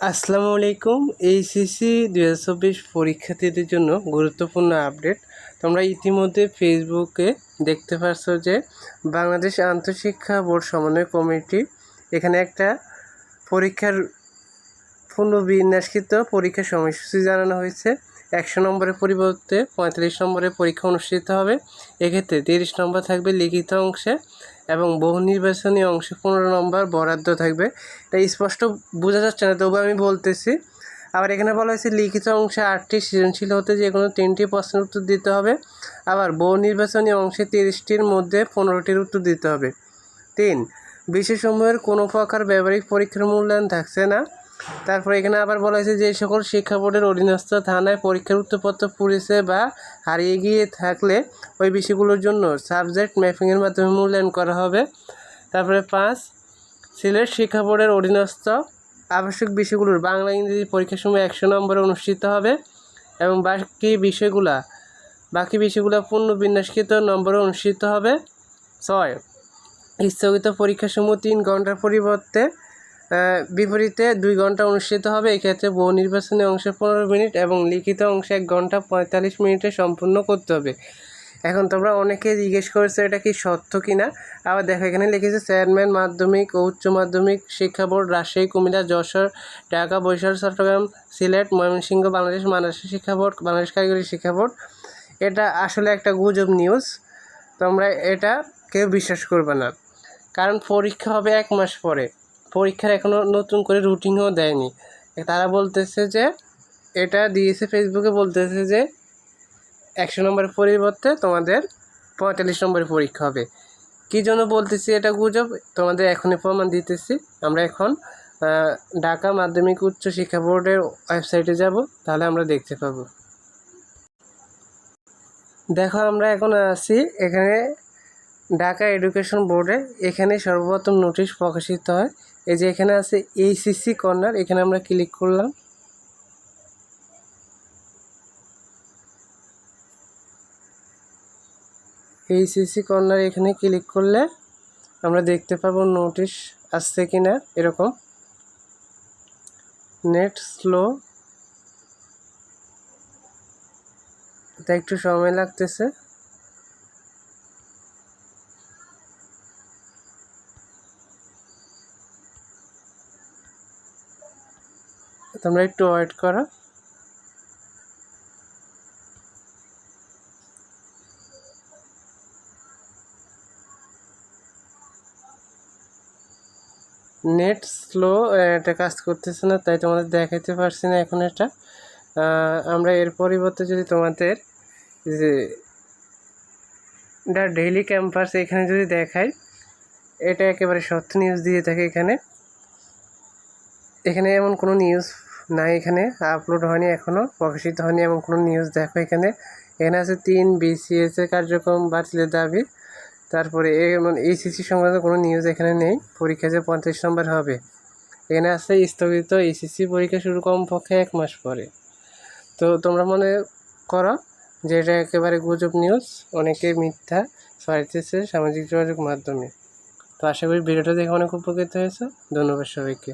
আসসালামু আলাইকুম। এইচএসসি দু হাজার চব্বিশ পরীক্ষার্থীদের জন্য গুরুত্বপূর্ণ আপডেট। তোমরা ইতিমধ্যে ফেসবুকে দেখতে পাচ্ছ যে বাংলাদেশ আন্তঃশিক্ষা বোর্ড সমন্বয় কমিটি এখানে একটা পরীক্ষার পুনর্বিন্যাসকৃত পরীক্ষার সময়সূচি জানানো হয়েছে। একশো নম্বরের পরিবর্তে পঁয়তাল্লিশ নম্বরের পরীক্ষা অনুষ্ঠিত হবে। এক্ষেত্রে তিরিশ নম্বর থাকবে লিখিত অংশে এবং বহু নির্বাচনী অংশে পনেরো নম্বর বরাদ্দ থাকবে। এটা স্পষ্ট বোঝা যাচ্ছে না তবু আমি বলতেছি। আবার এখানে বলা হয়েছে লিখিত অংশে আটটি সৃজনশীল হতে যে কোনো তিনটি প্রশ্নের উত্তর দিতে হবে। আবার বহু নির্বাচনী অংশে তিরিশটির মধ্যে পনেরোটির উত্তর দিতে হবে। তিন বিশেষসমূহের কোনো প্রকার ব্যবহারিক পরীক্ষার মূল্যায়ন থাকছে না। তারপর এখানে আবার বলা হয়েছে যে সকল শিক্ষা বোর্ডের অধীনস্থ থানায় পরীক্ষার উত্তরপত্র পুলিশে বা হারিয়ে গিয়ে থাকলে ওই বিষয়গুলোর জন্য সাবজেক্ট ম্যাপিংয়ের মাধ্যমে মূল্যায়ন করা হবে। তারপরে পাঁচ, সিলেট শিক্ষা বোর্ডের অধীনস্থ আবশ্যক বিষয়গুলোর বাংলা ইংরেজি পরীক্ষার সময় একশো নম্বরে অনুষ্ঠিত হবে এবং বাকি বিষয়গুলা, বাকি বিষয়গুলো পূর্ণ বিন্যাসকৃত নম্বরে অনুষ্ঠিত হবে। ছয়, স্থগিত পরীক্ষাসমূহ তিন ঘণ্টার পরিবর্তে বিপরীতে দুই ঘণ্টা অনুষ্ঠিত হবে। এক্ষেত্রে বহু নির্বাচনী অংশে পনেরো মিনিট এবং লিখিত অংশে এক ঘণ্টা পঁয়তাল্লিশ মিনিটে সম্পূর্ণ করতে হবে। এখন তোমরা অনেকে জিজ্ঞেস করেছ, এটা কি সত্য কি না আবার দেখো, এখানে লিখেছে, চেয়ারম্যান মাধ্যমিক ও উচ্চ মাধ্যমিক শিক্ষা বোর্ড রাজশাহী, কুমিল্লা, যশোর, ঢাকা, বরিশাল, চট্টগ্রাম, সিলেট, ময়মনসিংহ, বাংলাদেশ মাদ্রাসা শিক্ষা বোর্ড, বাংলাদেশ কারিগরি শিক্ষা বোর্ড। এটা আসলে একটা গুজব নিউজ। তোমরা এটা কেউ বিশ্বাস করবে না। কারণ পরীক্ষা হবে এক মাস পরে। পরীক্ষার এখনও নতুন করে রুটিনও দেয়নি। তারা বলতেছে যে, এটা দিয়েছে ফেসবুকে বলতেছে যে, একশো নম্বরের পরিবর্তে তোমাদের পঁয়তাল্লিশ নম্বরের পরীক্ষা হবে। কী জন্য বলতেছি এটা গুজব? তোমাদের এখনই প্রমাণ দিতেছি। আমরা এখন ঢাকা মাধ্যমিক উচ্চ শিক্ষা বোর্ডের ওয়েবসাইটে যাব, তাহলে আমরা দেখতে পাবো। দেখো, আমরা এখন আছি এখানে ঢাকা এডুকেশন বোর্ডে। এখানে সর্বপ্রথম নোটিশ প্রকাশিত হয় এই যে এখানে আছে এইসিসি কর্নার এখানে আমরা ক্লিক করলাম। এইসিসি কর্নার এখানে ক্লিক করলে আমরা দেখতে পাবো নোটিশ আসছে কি না এরকম। নেট স্লো এটা একটু সময় লাগতেছে। তোমরা একটু ওয়েট করো। নেট স্লো এটা কাজ করতেছে না, তাই তোমাদের দেখাইতে পারছি না এখন এটা। আমরা এর পরিবর্তে যদি তোমাদের যে এটা ডেইলি ক্যাম্পাস এখানে যদি দেখাই, এটা একেবারে সত্য নিউজ দিয়ে থাকে এখানে। এখানে এমন কোনো নিউজ নাই এখানে আপলোড হয়নি এখনও প্রকাশিত হয়নি এমন কোনো নিউজ দেখো এখানে। এখানে আছে তিন বিসিএস এর কার্যক্রম, বাতিলের দাবি, তারপরে এইচএসসি সংক্রান্ত কোনো নিউজ এখানে নেই, পরীক্ষা যে পঞ্চাশ নম্বর হবে। এখানে আছে স্থগিত এইচএসসি পরীক্ষা শুরু কমপক্ষে এক মাস পরে। তো তোমরা মনে করো যে এটা একেবারে গুজব নিউজ অনেকে মিথ্যা ছড়াইতেছে সামাজিক যোগাযোগ মাধ্যমে। তো আশা করি ভিডিওটা দেখে অনেক উপকৃত হয়েছে। ধন্যবাদ সবাইকে।